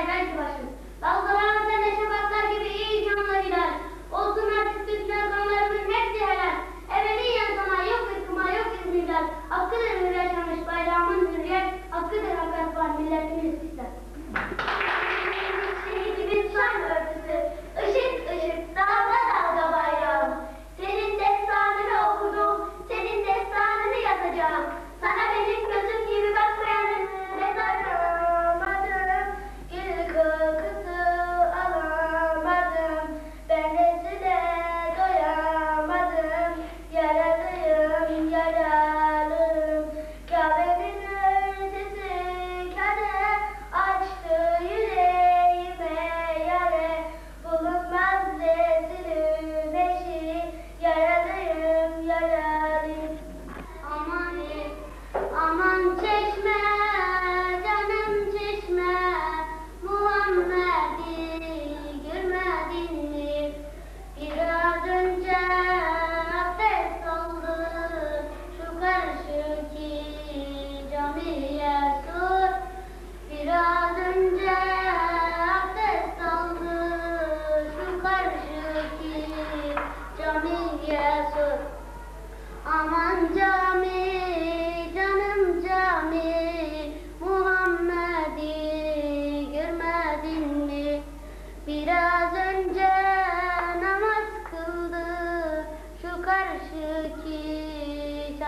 edenler belki başım. Dalgalarımızda gibi iyi canlar hilal. Olsun artık bütün adamlarımın hepsi helal. Ebediyen sana yok ırkıma yok izmirler. Hakkıdır hür yaşamış bayrağımın hürriyet. Hakkıdır hakikat var milletimiz ister.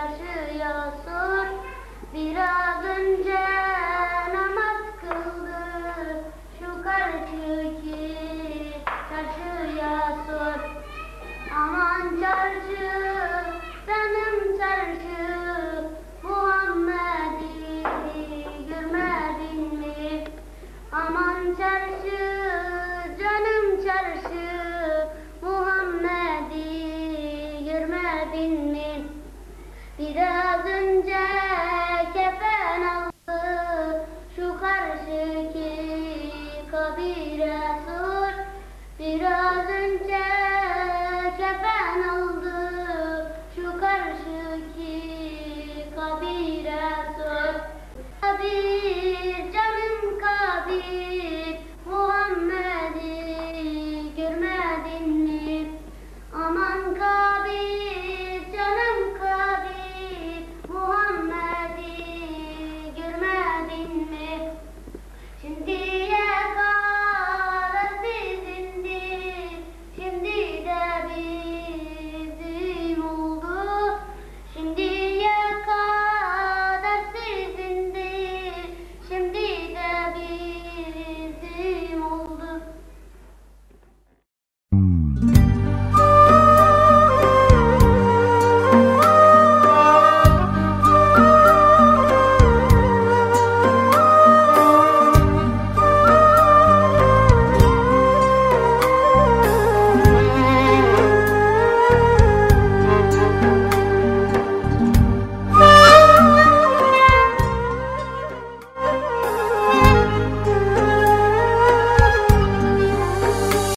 taşı biraz önce